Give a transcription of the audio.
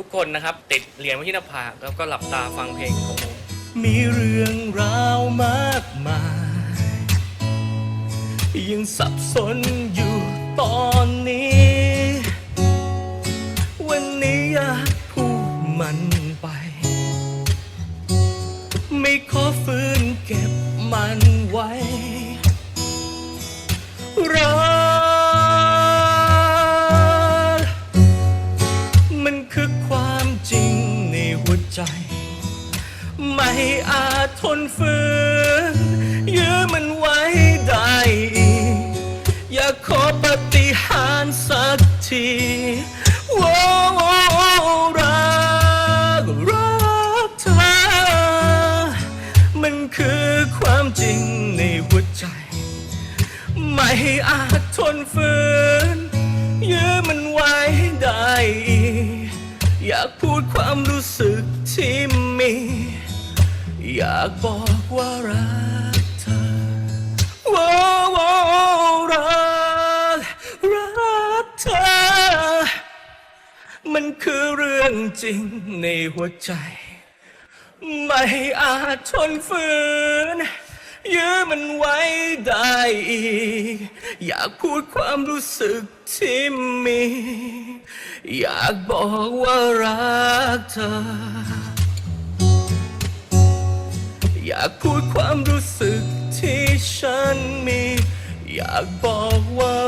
ทุกคนนะครับ ติดเหรียญไว้ที่หน้าผากแล้วก็หลับตาฟังเพลงของผมมีเรื่องราวมากมาย ยังสับสนอยู่ตอนนี้ วันนี้อยากพูดมันไป ไม่ขอฝืนเก็บมันไว้ ใจ ไม่อาจทนฝืนยื้อมันไว้ได้อีกอยากขอปฏิหารสักทีโว้รักรักเธอ มันคือความจริงในหัวใจ ไม่อาจทนฝืนยื้อมันไว้ได้ อยากพูดความรู้สึกที่มี อยากบอกว่ารักเธอว้าวรักรักเธอ มันคือเรื่องจริงในหัวใจ ไม่อาจทนฝืนยื้อมันไว้ได้อีก อยากพูดความรู้สึกที่มี อยากบอกว่ารักเธอ อยากพูดความรู้สึกที่ฉันมี อยากบอกว่า